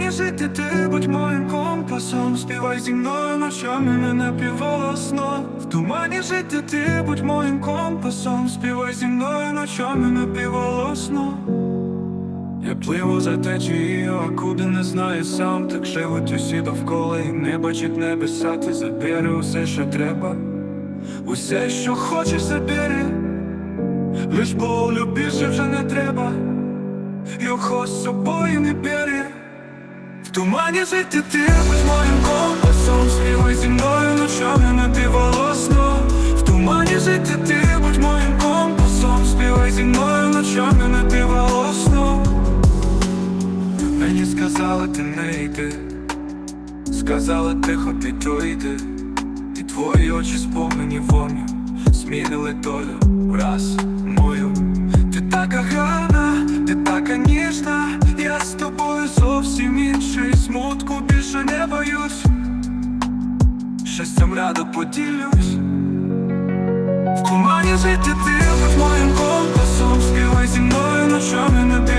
жити, ти будь моїм компасом, співай зі мною ночами не напівголосно. В тумані жити, ти будь моїм компасом, співай зі мною ночами напівголосно. Я пливу за течією, а куди не знаю сам, так живуть усі довкола і не бачить небеса, ти забери усе, що треба, усе, що хочеш, забери, лиш болю більше вже не треба, його з собою не бери. Тумані жити ти будь моїм компасом, співай зі мною ночами напівголосно. В тумані жити ти будь моїм компасом, співай зі мною ночами напівголосно. Мені сказали, ти не йди, сказали тихо підійди, і твої очі сповнені вогню, змінили долю. Раз більше не боюсь, щастям радо поділюсь. В тумані жити ти будь моїм компасом, співай зі мною ночами напівголосно.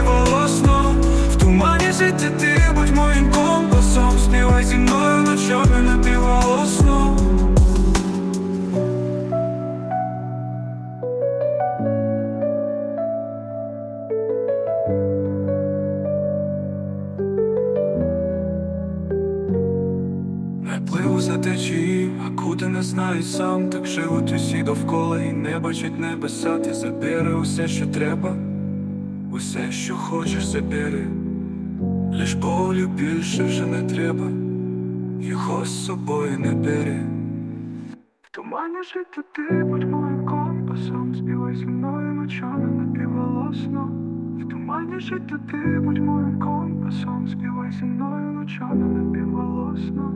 Пливу за течією, а куди не знаю сам, так живуть усі довкола і не бачать небеса, ти забери усе, що треба, усе, що хочеш, забери, лиш болю більше вже не треба, його з собою не бери. В тумані жити ти будь моїм компасом, співай зі мною ночами напівголосно. В тумані жити ти будь моїм компасом, співай зі мною ночами напівголосно.